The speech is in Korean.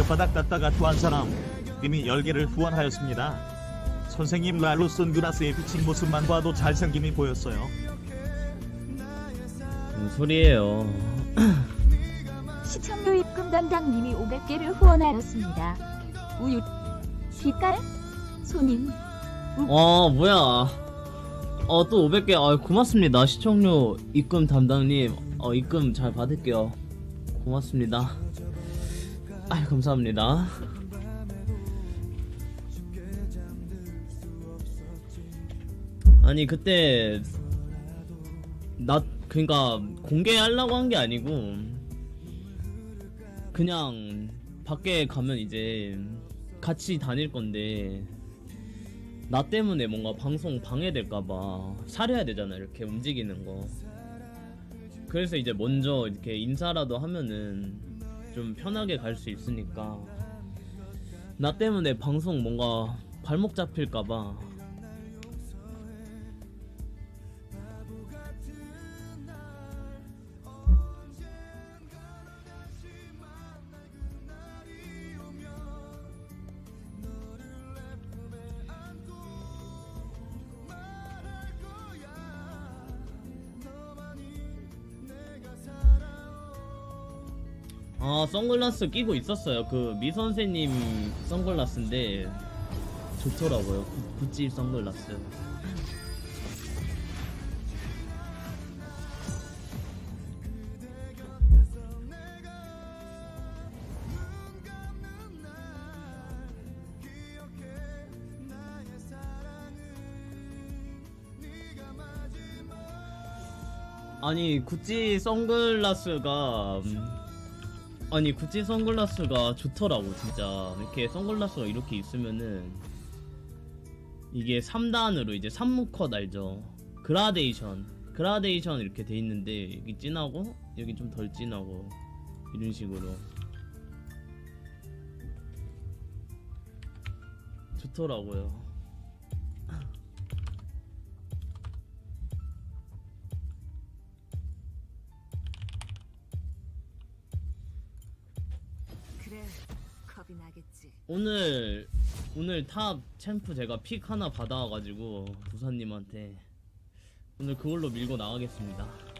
발바닥 닿다가 토한 사람 이미 10개를 후원하였습니다. 선생님 랄로 선글라스에 비친 모습만 봐도 잘생김이 보였어요. 무슨 소리예요? 시청료 입금 담당님이 500개를 후원하였습니다. 우유 빛깔 손님 어 뭐야? 어 또 500개 아 고맙습니다 시청료 입금 담당님 어 입금 잘 받을게요 고맙습니다 아 감사합니다. 아니 그때 나 그니까 공개하려고 한 게 아니고 그냥 밖에 가면 이제 같이 다닐 건데 나 때문에 뭔가 방송 방해될까봐 사려야 되잖아 이렇게 움직이는 거. 그래서 이제 먼저 이렇게 인사라도 하면은 좀 편하게 갈 수 있으니까. 나 때문에 방송 뭔가 발목 잡힐까봐 아 선글라스 끼고 있었어요. 그 미 선생님 선글라스인데 좋더라고요. 구, 구찌 선글라스. 아니 구찌 선글라스가 음, 아니 구찌 선글라스가 좋더라고 진짜. 이렇게 선글라스가 이렇게 있으면은 이게 3단으로 이제 3무컷 알죠? 그라데이션. 그라데이션 이렇게 돼 있는데 여기 진하고 여기 좀 덜 진하고 이런 식으로. 좋더라고요 그래 겁이 나겠지. 오늘 오늘 탑 챔프 제가 픽 하나 받아와가지고 부사님한테 오늘 그걸로 밀고 나가겠습니다